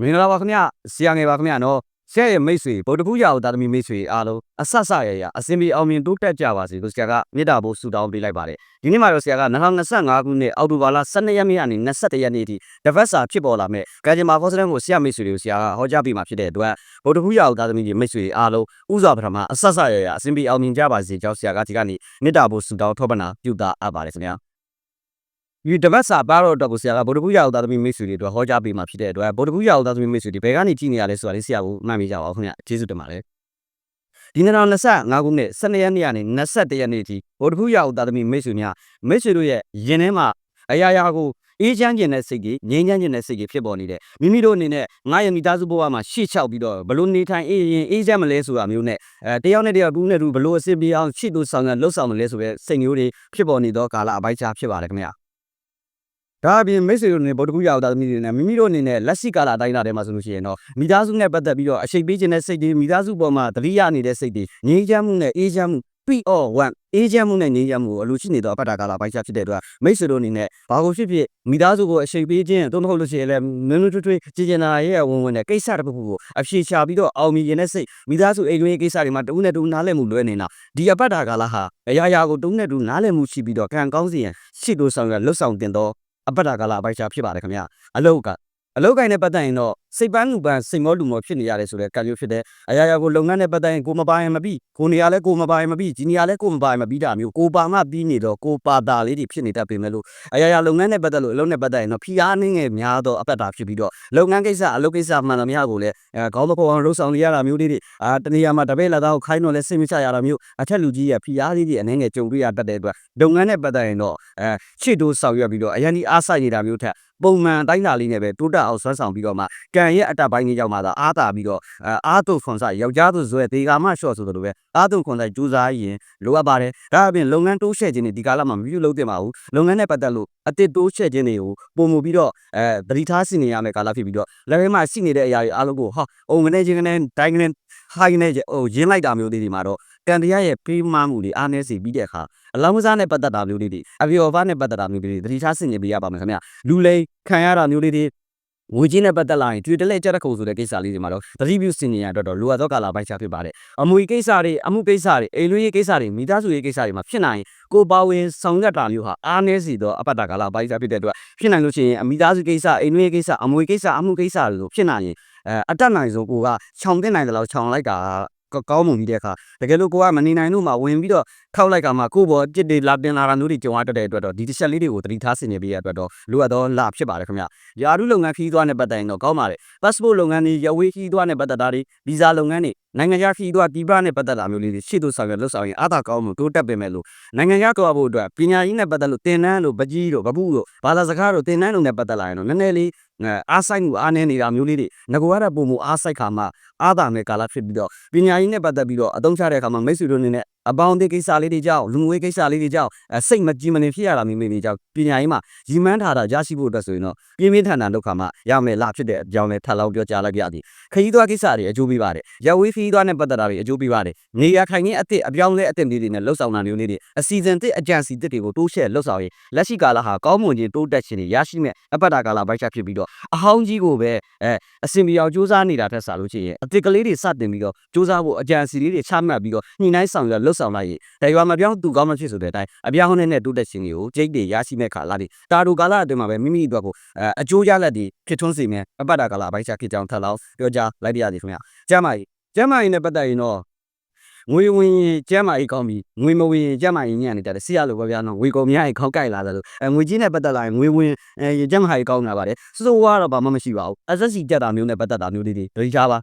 မင်္ဂလာပါခင်ဗျဆရာငယ်ပါခင်ဗျနော်ဆရာရဲ့မိတ်ဆွေဗုဒ္ဓဘူးရအောင်တာသမီမိတ်ဆွေအားလုံးအဆက်ဆက်ရရအစင်ပြေအောင်မြင်တိုးတက်ကြပါစေလို့ဆရာကမေတ္တာပို့ဆုတောင်းပေးလိုက်ပါတယ်ဒီနေ့မှာတော့ဆရာက2025ခုနှစ်အောက်တိုဘာလ12ရက်နေ့ကနေ21ရက်နေ့အထိတပတ်စာဖြစ်ပေါ်လာမဲ့ကံကြမ္မာဖောစတန်ကိုဆရာမိတ်ဆွေတွေကိုဆရာကဟောကြားပေးမှာဖြစ်တဲ့အတွက်ဗုဒ္ဓဘူးရအောင်တာသမီမိတ်ဆွေအားလုံးဥစွာပထမအဆက်ဆက်ရရအစင်ပြေအောင်မြင်ကြပါစေကြောင်းဆရာကဒီကနေ့မေတ္တာပို့ဆုတောင်းထောပနာပြုတာအပ်ပါတယ်ခင်ဗျာ ဒီတပတ်စာပါတော့တော့ကိုဆရာကဗုဒ္ဓဘူးရအောင်သားသမီးမိတ်ဆွေတွေအတွက်ဟောကြားပေးမှာဖြစ်တဲ့အတွက်ဗုဒ္ဓဘူးရအောင်သားသမီးမိတ်ဆွေတွေဘယ်ကနေကြည့်နေရလဲဆိုတာလေးဆရာကိုမှတ်မိကြပါဦးခင်ဗျကျေးဇူးတင်ပါတယ်ဒီနေ့တော့25ခုနှစ်12ရက်နေ့ကနေ21ရက်နေ့ထိဗုဒ္ဓဘူးရအောင်သားသမီးမိတ်ဆွေများမိတ်ဆွေတို့ရဲ့ယင်ထဲမှာအရာရာကိုအေးချမ်းခြင်းနဲ့စိတ်ကြီးငြိမ်းချမ်းခြင်းနဲ့စိတ်ကြီးဖြစ်ပေါ်နေတယ်မိမိတို့အနေနဲ့ငါရဲ့မိသားစုဘဝမှာရှေ့ချောက်ပြီးတော့ဘလို့နေထိုင်အေးရင်အေးချမ်းမလဲဆိုတာမျိုးနဲ့အဲတယောက်နဲ့တယောက်ဘူးနဲ့ဘူးဘလို့အစစ်ပြေအောင်ရှေ့တို့ဆောင်ရလှုပ်ဆောင်မလဲဆိုတဲ့စိတ်မျိုးတွေဖြစ်ပေါ်နေသောကာလအပိုင်းခြားဖြစ်ပါတယ်ခင်ဗျာ ဒါအပြင်မိတ်ဆွေတို့အနေနဲ့ဗုဒ္ဓဂုရအောင်တာသမီးတွေနဲ့မိမိတို့အနေနဲ့လက်ရှိကာလအတိုင်းအတာထဲမှာဆိုလို့ရှိရင်တော့မိသားစုနဲ့ပတ်သက်ပြီးတော့အရှိန်ပေးခြင်းတဲ့စိတ်တွေမိသားစုပေါ်မှာတတိယနေတဲ့စိတ်တွေငြိမ်းချမ်းမှုနဲ့အေးချမ်းမှု P or 1အေးချမ်းမှုနဲ့ငြိမ်းချမ်းမှုကိုအလိုရှိနေတော့အပတ်တာကာလပိုင်းခြားဖြစ်တဲ့အတွက်မိတ်ဆွေတို့အနေနဲ့ဘာကိုဖြစ်ဖြစ်မိသားစုကိုအရှိန်ပေးခြင်းသို့မဟုတ်လို့ရှိရင်လည်းနွန်းနွန်းထွေးထွေးကြည်ကျင်နာရဲ့ဝင်ဝင်နဲ့ကိစ္စတစ်ခုခုကိုအဖြေရှာပြီးတော့အောင်မြင်တဲ့စိတ်မိသားစုအိမ်တွင်းကိစ္စတွေမှာတဦးနဲ့တဦးနားလည်မှုလွဲနေတာဒီအပတ်တာကာလဟာအရာရာကိုတဦးနဲ့တဦးနားလည်မှုရှိပြီးတော့ကံကောင်းစီရင်ရှေ့တို့ဆောင်ရလွတ်ဆောင်တင်တော့ အပတ်တာကာလအပိုင်းခြားဖြစ်ပါတယ်ခင်ဗျအလုတ်က အလုတ်ကိုင်းနဲ့ပတ်သက်ရင်တော့စိတ်ပန်းလူပန်းစိတ်မောလူမောဖြစ်နေရတယ်ဆိုတဲ့ကံမျိုးဖြစ်တဲ့အရာရာကိုလုပ်ငန်းနဲ့ပတ်သက်ရင်ကိုမပိုင်မပြီးကိုနေရာလဲကိုမပိုင်မပြီးဒီနေရာလဲကိုမပိုင်မပြီးတာမျိုးကိုပါမှပြီးနေတော့ကိုပါတာလေးတွေဖြစ်နေတတ်ပေမဲ့လို့အရာရာလုပ်ငန်းနဲ့ပတ်သက်လို့အလုပ်နဲ့ပတ်သက်ရင်တော့ဖိအားနှင်းငယ်များတော့အပတ်တာဖြစ်ပြီးတော့လုပ်ငန်းကိစ္စအလုပ်ကိစ္စမှန်သမျှကိုလည်းအဲခေါင်းသဘောအောင်လှုပ်ဆောင်နေရတာမျိုးလေးတွေအာတနေရာမှာတပည့်လက်သားကိုခိုင်းတော့လဲစိတ်မချရတာမျိုးအထက်လူကြီးရဲ့ဖိအားလေးတွေအနှဲငယ်ကြုံတွေ့ရတတ်တဲ့အတွက်လုပ်ငန်းနဲ့ပတ်သက်ရင်တော့အဲရှေ့တိုးဆောင်ရွက်ပြီးတော့အရင်ဒီအားဆိုင်နေတာမျိုးထက် ပုံမှန်တိုင်းတာလေးနဲ့ပဲတိုးတက်အောင်ဆွမ်းဆောင်ပြီးတော့မှကံရဲ့အတက်ပိုင်းကြီးရောက်မှသာအားတာပြီးတော့အဲအားတုခွန်ဆိုင်ယောက်ျားသူဇွဲဒေဂါမလျှော့ဆိုသလိုပဲအားတုခွန်ဆိုင်ကြိုးစားရင်လိုအပ်ပါတယ်ဒါအပြင်လုပ်ငန်းတိုးရှဲ့ခြင်းတွေဒီကာလမှာမပြုလုပ်သင့်ပါဘူးလုပ်ငန်းနဲ့ပတ်သက်လို့အတစ်တိုးရှဲ့ခြင်းတွေကိုပုံမှုပြီးတော့အဲသတိထားစီနေရမယ်ကာလဖြစ်ပြီးတော့လက်ထဲမှာရှိနေတဲ့အရာတွေအားလုံးကိုဟာအုံကနေချင်းကနေတိုင်းကနေဟိုင်းနေဟိုရင်းလိုက်တာမျိုးလေးတွေမှာတော့ ကံတရားရဲ့ပေးမှမှုတွေအားနည်းစေပြီးတဲ့အခါအလောင်းမစားနဲ့ပတ်သက်တာမျိုးလေးတွေအပြောဘာနဲ့ပတ်သက်တာမျိုးလေးတွေသတိထားဆင်ခြင်ပေးရပါမယ်ခင်ဗျလူလိန်ခံရတာမျိုးလေးတွေငွေကြီးနဲ့ပတ်သက်လာရင်တွေ့တလဲကြက်တခုဆိုတဲ့ကိစ္စလေးတွေမှာတော့သတိပြုစင်နေရတော့တော့လိုအပ်သောကာလပိုင်းခြားဖြစ်ပါတယ်အမွေကိစ္စတွေအမှုကိစ္စတွေအိမ်လွေးရေးကိစ္စတွေမိသားစုရေးကိစ္စတွေမှာဖြစ်နိုင်ကိုပါဝင်ဆောင်ရွက်တာမျိုးဟာအားနည်းစီတော့အပတ်တာကာလပိုင်းခြားဖြစ်တဲ့အတွက်ဖြစ်နိုင်လို့ရှိရင်အမိသားစုကိစ္စအိမ်လွေးရေးကိစ္စအမွေကိစ္စအမှုကိစ္စတွေလို့ဖြစ်နိုင်ရင်အဲအတက်နိုင်ဆုံးကိုကခြောင်တင်နိုင်တယ်လို့ခြောင်လိုက်တာ ကောင်းမှုပြီးတဲ့အခါတကယ်လို့ကိုကမနေနိုင်လို့မှဝင်ပြီးတော့ ထောက်လိုက်ကမှကိုယ့်ဘောပြစ်တွေလာတင်လာတာမျိုးတွေကြုံရတတ်တဲ့အတွက်တော့ဒီတစ်ချက်လေးတွေကိုသတိထားဆင်ခြင်ပေးရတဲ့အတွက်တော့လိုအပ်တော့လာဖြစ်ပါတယ်ခင်ဗျ။ယာရုလုပ်ငန်းခီးသွားနဲ့ပတ်သက်ရင်တော့ကောင်းပါတယ်။ passport လုပ်ငန်းတွေရဝေးခီးသွားနဲ့ပတ်သက်တာတွေဗီဇာလုပ်ငန်းတွေနိုင်ငံခြားခီးသွားဒီပနဲ့ပတ်သက်တာမျိုးလေးတွေရှေ့သို့ဆောင်ရွက်လှုပ်ဆောင်ရင်အားသာကောင်းမှုတိုးတက်ပေမဲ့လို့နိုင်ငံခြားသွားဖို့အတွက်ပညာရေးနဲ့ပတ်သက်လို့တင်နန်းလို့ပကြီးတို့ဗပုတို့ဘာသာစကားတို့တင်နန်းလို့နဲ့ပတ်သက်လာရင်တော့နည်းနည်းလေးအားဆိုင်မှုအားနည်းနေတာမျိုးလေးတွေငကောရတဲ့ပုံမှုအားဆိုင်ခါမှအားသာမဲ့ကာလဖြစ်ပြီးတော့ပညာရေးနဲ့ပတ်သက်ပြီးတော့အသုံးချတဲ့အခါမှာမိတ်ဆွေတို့အနေနဲ့ အပေါင်းအသင်းကိစ္စလေးတွေကြောင့်လူငွေကိစ္စလေးတွေကြောင့်စိတ်မကြည်မနေဖြစ်ရတာမျိုးမျိုးတွေကြောင့်ပညာရေးမှာရီမန်းထားတာရရှိဖို့အတွက်ဆိုရင်တော့ပြင်းပြင်းထန်ထန်ဒုက္ခမှရမယ်လားဖြစ်တဲ့အကြောင်းနဲ့ထပ်လောင်းပြောကြားလိုက်ရသည်ခရီးသွားကိစ္စတွေအကျိုးပေးပါတယ်ရဝေးခရီးသွားနဲ့ပတ်သက်တာတွေအကျိုးပေးပါတယ်နေရာခိုင်ခြင်းအသစ်အပြောင်းလဲအသစ်လေးတွေနဲ့လှုပ်ဆောင်တာမျိုးလေးတွေအစီအစဉ်သစ်အကြံစီသစ်တွေကိုတိုးချဲ့လှုပ်ဆောင်ရင်လက်ရှိကာလဟာကောင်းမွန်ခြင်းတိုးတက်ခြင်းတွေရရှိမဲ့အပတ်တာကာလပိုက်ချက်ဖြစ်ပြီးတော့အဟောင်းကြီးကိုပဲအဲအစင်ပြောင်စူးစမ်းနေတာထက်စားလို့ရှိရင်အသစ်ကလေးတွေစတင်ပြီးတော့စူးစမ်းဖို့အကြံစီလေးတွေချမှတ်ပြီးတော့ညှိနှိုင်းဆောင်ရွက်လှုပ်ဆောင်လိုက်ရင်ရွာမပြောင်းသူကောင်းမဖြစ်ဆိုတဲ့အတိုင်းအပြောင်းနဲ့နဲ့တိုးတက်ခြင်းတွေကိုကြိတ်တွေရရှိမဲ့ခါလာတွေတာတို့ကာလအတွင်းမှာပဲမိမိအတွက်ကိုအကျိုးရလက်တွေဖြစ်ထွန်းစေမယ်အပတ်တာကာလအပိုင်းခြားဖြစ်ကြောင်းထပ်လောင်းပြောကြားလိုက်ရသည်ခင်ဗျာကျမ်းမာရေးကျမ်းမာရေးနဲ့ပတ်သက်ရင်တော့ ငွေဝင်ရင်ကျမ်းမာရေးကောင်းပြီငွေမဝင်ရင်ကျမ်းမာရေးညံ့နေတယ်ဆရာလိုပဲဗျာနော်ငွေကုန်များရင်ခေါက်ကြိုက်လာတယ်လို့အဲငွေကြီးနဲ့ပတ်သက်လာရင်ငွေဝင်အဲကျမ်းမာရေးကောင်းလာပါတယ်စိုးစိုးဝါတော့ဘာမှမရှိပါဘူး SSC တက်တာမျိုးနဲ့ပတ်သက်တာမျိုးလေးတွေဒိထားပါ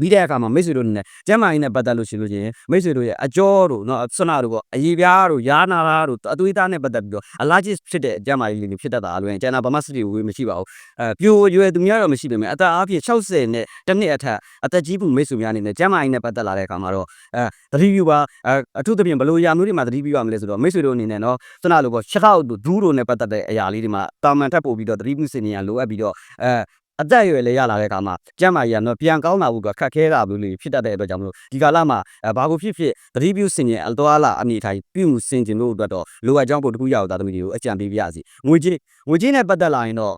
ပြီးတဲ့အခါမှာမိတ်ဆွေတို့နဲ့ကျမ်းမာရေးနဲ့ပတ်သက်လို့ရှိလို့ချင်းမိတ်ဆွေတို့ရဲ့အကြောတို့နော်ဆွနာတို့ပေါ့အရေးပြားတို့ယာနာတာတို့အသွေးသားနဲ့ပတ်သက်ပြီးတော့ allergic ဖြစ်တဲ့ကျမ်းမာရေးလေးတွေဖြစ်တတ်တာလို့ရင်ကျန်တာဘာမှစစ်တီဝေးမရှိပါဘူးအဲပြိုရွယ်သူများတော့မရှိပေမဲ့အသက်အားဖြင့်60နဲ့တစ်နှစ်အထက်အသက်ကြီးမှုမိတ်ဆွေများအနေနဲ့ကျမ်းမာရေးနဲ့ပတ်သက်လာတဲ့အခါမှာတော့အဲသတိပြုပါအထူးသဖြင့်ဘလို့ရာမျိုးတွေမှာသတိပြုရမလဲဆိုတော့မိတ်ဆွေတို့အနေနဲ့နော်ဆွနာတို့ပေါ့ချက်ောက်တို့ဒူးတို့နဲ့ပတ်သက်တဲ့အရာလေးတွေမှာတာမန်ထပ်ပို့ပြီးတော့သတိပြုစင်နေရလိုအပ်ပြီးတော့အဲ အသက်အရွယ်လည်းရလာတဲ့အခါမှာကျန်းမာရေးကတော့ပြန်ကောင်းလာဖို့ကခက်ခဲတာမျိုးလေးဖြစ်တတ်တဲ့အတွက်ကြောင့်မလို့ဒီကာလမှာဘာကိုဖြစ်ဖြစ်သတိပြုစင်ရင်အတော်လာအနေထိုင်ပြုမှုစင်ကျင်လို့အတွက်တော့လိုအပ်ကြောင်းပို့တစ်ခုရအောင်သားသမီးတွေကိုအကြံပေးပြရစီငွေကြေးငွေကြေးနဲ့ပတ်သက်လာရင်တော့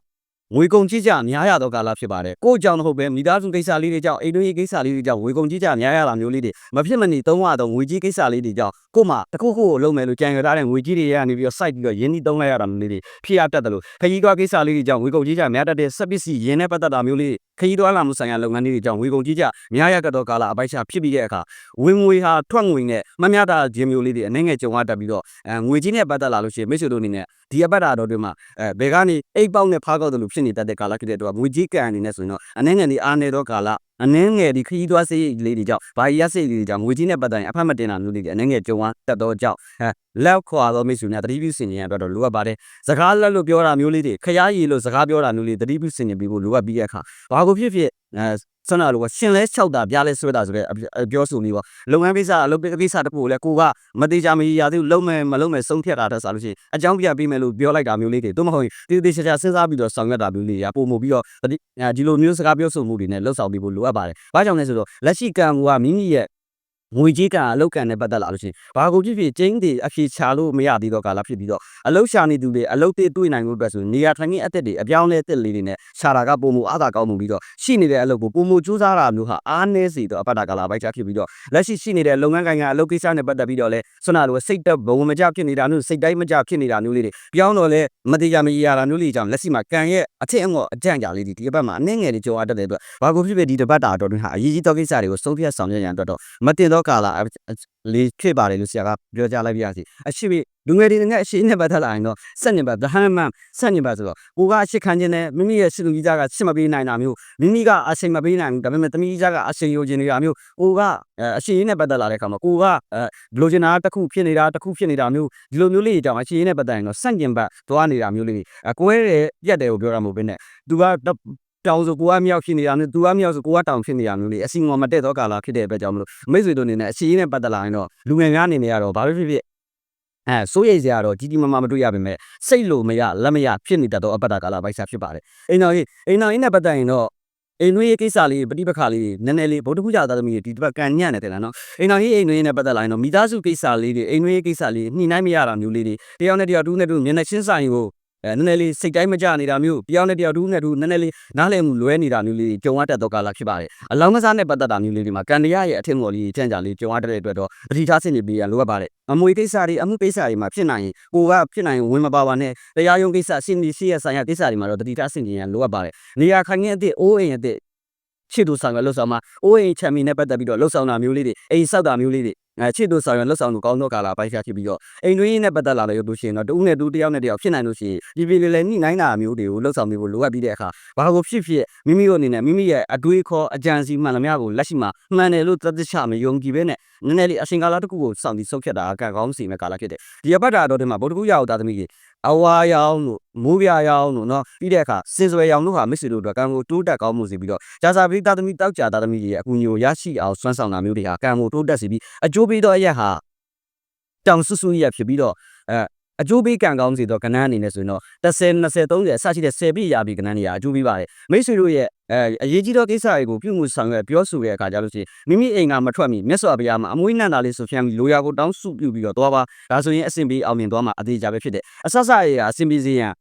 ငွေကုန်ကြီးကြများရသောကာလဖြစ်ပါတယ်ကိုယ့်ကြောင့်မဟုတ်ပဲမိသားစုကိစ္စလေးတွေကြောင့်အိမ်တွင်းရေးကိစ္စလေးတွေကြောင့်ငွေကုန်ကြီးကြများရတာမျိုးလေးတွေမဖြစ်မနေသုံးရတော့ငွေကြီးကိစ္စလေးတွေကြောင့်ကို့မှာတစ်ခုခုကိုလုံးမယ်လို့ကြံရထားတဲ့ငွေကြီးတွေရနေပြီးတော့ site ပြီးတော့ရင်းနှီးသုံးလိုက်ရတာမျိုးလေးတွေဖြစ်ရတတ်တယ်လို့ခရီးသွားကိစ္စလေးတွေကြောင့်ငွေကုန်ကြီးကြများတတ်တဲ့စက်ပစ္စည်းရင်းနဲ့ပတ်သက်တာမျိုးလေးခရီးသွားလာမှုဆိုင်ရာလုပ်ငန်းလေးတွေကြောင့်ငွေကုန်ကြီးကြများရကတော့ကာလအပိုက်ချဖြစ်ပြီးတဲ့အခါဝင်ငွေဟာထွက်ငွေနဲ့မမျှတာခြင်းမျိုးလေးတွေအနေငယ်ကြုံရတတ်ပြီးတော့အဲငွေကြီးနဲ့ပတ်သက်လာလို့ရှိရင်မိတ်ဆွေတို့အနေနဲ့ဒီအပတ်တာတော်တွေမှာအဲဘယ်ကနေအိတ်ပေါက်နဲ့ဖားကောက်တယ်လို့ဖြစ်နေတတ်တဲ့ကာလဖြစ်တဲ့အတွက်ငွေကြီးကန်အနေနဲ့ဆိုရင်တော့အနေငယ်ဒီအားနေတော့ကာလအနေငယ်ဒီခရီးသွားစိတ်လေးတွေကြောင့်ဘာရီရစိတ်လေးတွေကြောင့်ငွေကြီးနဲ့ပတ်သက်ရင်အဖက်မတင်တာမျိုးလေးတွေအနေငယ်ကြုံရတတ်တော့ကြောင့်အဲလက်ခွာတော့မိတ်ဆွေများတတိပြုစင်ကြရအတွက်တော့လိုအပ်ပါတယ်စကားလက်လို့ပြောတာမျိုးလေးတွေခရားရည်လို့စကားပြောတာမျိုးလေးတတိပြုစင်ကြပြီးဖို့လိုအပ်ပြီးတဲ့အခါဘာကိုဖြစ်ဖြစ် အဲဆန္ဒလို့ကရှင်လဲလျှောက်တာပြားလဲဆွဲတာဆိုတဲ့အပြောဆိုမျိုးပေါ့လုပ်ငန်းကိစ္စအလုပ်ကိစ္စတခုကိုလည်းကိုကမသေးချာမရရသေးဘူးလုံးမယ်မလုံးမယ်ဆုံးဖြတ်တာတက်စားလို့ရှိရင်အကြောင်းပြပေးမယ်လို့ပြောလိုက်တာမျိုးလေးတွေတို့မဟုတ်ရင်တေးသေးချာချာစဉ်းစားပြီးတော့ဆောင်ရွက်တာမျိုးလေးရပုံမှုပြီးတော့ဒီလိုမျိုးစကားပြောဆိုမှုတွေနဲ့လှုပ်ဆောင်ပြီးဖို့လိုအပ်ပါတယ်။ဘာကြောင့်လဲဆိုတော့လက်ရှိကံကမိမိရဲ့ ငွေကြီးကအလုတ်ကန်နဲ့ပတ်သက်လာလို့ရှိရင်ဘာကိုဖြစ်ဖြစ်ကျင်းတွေအဖြေချလို့မရသေးတော့ကာလဖြစ်ပြီးတော့အလုတ်ရှာနေသူတွေအလုတ်တွေတွေ့နိုင်လို့အတွက်ဆိုနေရာထိုင်ခင်းအသက်တွေအပြောင်းလဲအသက်လေးတွေနဲ့ရှာတာကပုံမှုအားသာကောင်းမှုပြီးတော့ရှိနေတဲ့အလုတ်ကိုပုံမှုစူးစမ်းတာမျိုးဟာအားနည်းစေတော့အပတ်တာကာလပိုက်ချဖြစ်ပြီးတော့လက်ရှိရှိနေတဲ့လုပ်ငန်းကိုင်ကအလုတ်ကိစ္စနဲ့ပတ်သက်ပြီးတော့လဲဆွမ်းနာလိုစိတ်တက်ဘုံမကြဖြစ်နေတာမျိုးစိတ်တိုင်းမကြဖြစ်နေတာမျိုးလေးတွေပြောင်းတော့လဲမတိကြမရတာမျိုးလေးကြောင့်လက်ရှိမှာကံရဲ့အထက်အငေါ့အတန့်ကြလေးတွေဒီအပတ်မှာအနှဲငယ်တွေကြော်ရတတ်တဲ့အတွက်ဘာကိုဖြစ်ဖြစ်ဒီတပတ်တာတော်တွင်ဟာအရေးကြီးသောကိစ္စတွေကိုဆုံးဖြတ်ဆောင်ရွက်ရန်အတွက်တော့မတင်သောကာလလေးဖြစ်ပါတယ်လို့ဆရာကပြောကြားလိုက်ပြရစီအရှိပြီလူငယ်တွေနဲ့အရှိနဲ့ပတ်သက်လာရင်တော့စက်ညင်ပတ်ဒဟန်မန်စက်ညင်ပတ်ဆိုတော့ကိုကအရှိခံခြင်းနဲ့မိမိရဲ့ရှိလူကြီးသားကရှစ်မပေးနိုင်တာမျိုးမိမိကအရှိမပေးနိုင်ဘူးဒါပေမဲ့တမီးကြီးသားကအရှိယိုခြင်းနေတာမျိုးကိုကအရှိရေးနဲ့ပတ်သက်လာတဲ့အခါမှာကိုကအဲလိုချင်တာတစ်ခုဖြစ်နေတာတစ်ခုဖြစ်နေတာမျိုးဒီလိုမျိုးလေးကြောင့်အရှိရေးနဲ့ပတ်သက်ရင်တော့စက်ညင်ပတ်သွားနေတာမျိုးလေးအကွဲတဲ့ပြက်တယ်ကိုပြောတာမဟုတ်ဘဲနဲ့သူက တောင်ဆိုကိုကမြောက်ဖြစ်နေတာမျိုးသူကမြောက်ဆိုကိုကတောင်ဖြစ်နေတာမျိုးလေးအစီငေါ်မတက်တော့ကာလာဖြစ်တဲ့အတွက်ကြောင့်မလို့မိတ်ဆွေတို့အနေနဲ့အစီအင်းနဲ့ပတ်သက်လာရင်တော့လူငယ်များအနေနဲ့ကတော့ဘာပဲဖြစ်ဖြစ်အဲစိုးရိမ်စရာတော့ကြီးကြီးမားမားမတွေ့ရပါနဲ့စိတ်လို့မရလက်မရဖြစ်နေတတ်တော့အပတ်တာကာလာပိုက်စားဖြစ်ပါတယ်အိမ်တော်ကြီးအိမ်တော်ကြီးနဲ့ပတ်သက်ရင်တော့အိမ်နွေးရေးကိစ္စလေးပဋိပက္ခလေးနည်းနည်းလေးဗုဒ္ဓဘုရားသားသမီးတွေဒီတစ်ပတ်ကန်ညံ့နေတယ်လားနော်အိမ်တော်ကြီးအိမ်နွေးရေးနဲ့ပတ်သက်လာရင်တော့မိသားစုကိစ္စလေးတွေအိမ်နွေးရေးကိစ္စလေးညှိနှိုင်းမရတာမျိုးလေးတွေတယောက်နဲ့တယောက်တူးနဲ့တူးမျက်နှာချင်းဆိုင်ကို အဲနည်းနည်းလေးစိတ်တိုင်းမကြနေတာမျိုးတယောက်နဲ့တယောက်တူးနဲ့တူးနည်းနည်းလေးနားလည်မှုလွဲနေတာမျိုးလေးကြုံရတတ်တော့ကာလဖြစ်ပါတယ်အလောင်းကစားနဲ့ပတ်သက်တာမျိုးလေးတွေမှာကန်တရရဲ့အထင်မော်လေးကြံ့ကြလေးကြုံရတဲ့အတွက်တော့အထီးထားစင်နေပြီးရလိုအပ်ပါတယ်အမွေကိစ္စတွေအမှုကိစ္စတွေမှာဖြစ်နိုင်ရင်ကိုကဖြစ်နိုင်ဝင်မပါပါနဲ့တရားရုံးကိစ္စစင်ဒီစီရဆိုင်ရာကိစ္စတွေမှာတော့တတိထားစင်ကြရလိုအပ်ပါတယ်နေရာခိုင်ငင်းအသည့်အိုးအိမ်အသည့်ချစ်သူဆောင်ရလှုပ်ဆောင်မှာအိုးအိမ်ချမ်းမီနဲ့ပတ်သက်ပြီးတော့လှုပ်ဆောင်တာမျိုးလေးတွေအိမ်ဆောက်တာမျိုးလေးတွေ အဲချစ်သူဆောင်ရလှုပ်ဆောင်သူကောင်းသောကာလာပိုက်ရှားဖြစ်ပြီးတော့အိမ်တွင်းနဲ့ပတ်သက်လာလို့လို့ရှိရင်တော့တူးနဲ့တူးတယောက်နဲ့တယောက်ဖြစ်နိုင်လို့ရှိရင်ဒီပြည်လေညှိနှိုင်းတာမျိုးတွေကိုလှုပ်ဆောင်ပြီးဖို့လိုအပ်ပြီးတဲ့အခါဘာကိုဖြစ်ဖြစ်မိမိတို့အနေနဲ့မိမိရဲ့အတွေးခေါ်အကြံစီမှန်သမျှကိုလက်ရှိမှာမှန်တယ်လို့သတိချမယုံကြည်ဘဲနဲ့ နည်းနည်းလေးအရှင်ကာလတစ်ခုကိုစောင့်ပြီးဆုတ်ဖြတ်တာကံကောင်းစီမဲ့ကာလဖြစ်တယ်ဒီအပတ်တာတော့ဒီမှာဗုဒ္ဓဂုရောတာသမီးကြီးအဝါရောင်လို့မိုးပြရောင်လို့နော်ပြီးတဲ့အခါစင်စွယ်ရောင်တို့ဟာမိတ်ဆွေတို့အတွက်ကံကိုတိုးတက်ကောင်းမှုစေပြီးတော့ဂျာစာပိတာသမီးတောက်ကြတာသမီးကြီးရဲ့အကူအညီကိုရရှိအောင်စွမ်းဆောင်တာမျိုးတွေဟာကံကိုတိုးတက်စေပြီးအကျိုးပေးသောအရက်ဟာတောင်ဆူဆူရဖြစ်ပြီးတော့အဲ အကျိုးပေးကံကောင်းစီတော့ကဏ္ဍအနေနဲ့ဆိုရင်တော့30 20 30အစရှိတဲ့10ပြည့်ရာပြီကဏ္ဍနေရာအကျိုးပေးပါတယ်မိတ်ဆွေတို့ရဲ့အဲအရေးကြီးသောကိစ္စတွေကိုပြုမှုဆောင်ရွက်ပြောဆိုတဲ့အခါကျလို့ရှိရင်မိမိအိမ်ကမထွက်မီမြတ်စွာဘုရားမှာအမွေးနံ့တာလေးဆိုဖြန်းပြီးလိုရာကိုတောင်းစုပြုပြီးတော့သွားပါဒါဆိုရင်အစဉ်ပြေအောင်မြင်သွားမှာအသေးချာပဲဖြစ်တယ်အဆဆအရာအစဉ်ပြေစေရန်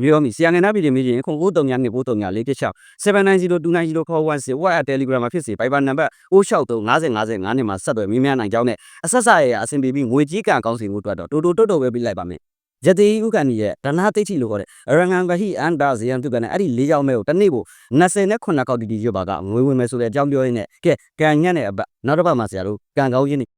မျိုးမီဆီယံငနာပြည်နေမြင်ခု93ညနေ93ည4တစ်6 7902990ခေါ်1စီဝက် Telegram မှာဖြစ်စီ Viber နံပါတ်063 50 55နဲ့မှာဆက်သွယ်မြင်းများနိုင်ကြောင်းနဲ့အဆက်ဆက်ရအဆင်ပြေပြီးငွေကြီးကံကောင်းစီမှုအတွက်တော့တူတူတုတ်တုတ်ပဲပြလိုက်ပါမယ်ယတိဥက္ကဏီရဲ့ဒနာသိချိလို့ခေါ်တဲ့ရငန်ဗဟိအန္တာဇယံတုကနဲ့အဲ့ဒီ၄ကြောင်းမဲကိုတစ်နေ့ကို29ကောက်တီတီရွတ်ပါကငွေဝင်မယ်ဆိုတဲ့အကြောင်းပြောရင်းနဲ့ကဲကံညံ့တဲ့အပတ်နောက်တစ်ပတ်မှာဆရာတို့ကံကောင်းရင်း